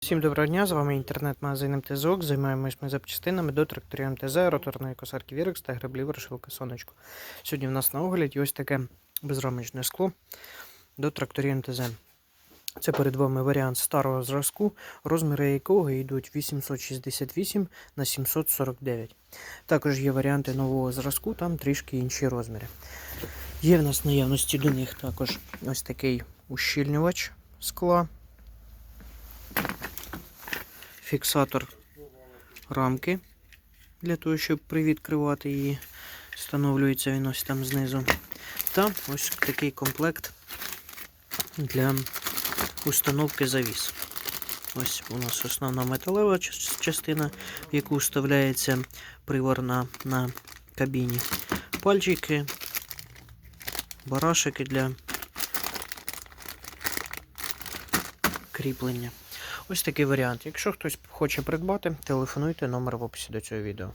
Всім доброго дня, з вами інтернет-магазин МТЗОК. Займаємось ми запчастинами до тракторів МТЗ, роторної косарки Вірекс та граблів розшивка сонечко. Сьогодні в нас на огляді ось таке безрамочне скло до тракторів МТЗ. Це перед вами варіант старого зразку, розміри якого йдуть 868 на 749. Також є варіанти нового зразку, там трішки інші розміри. Є в нас наявності до них також ось такий ущільнювач скла фіксатор рамки для того, щоб привідкривати її. Встановлюється він ось там знизу. Та ось такий комплект для установки завіс. Ось у нас основна металева частина, в яку вставляється привар на, на кабіні. Пальчики, барашики для кріплення. Ось такий варіант. Якщо хтось хоче придбати, телефонуйте номер в описі до цього відео.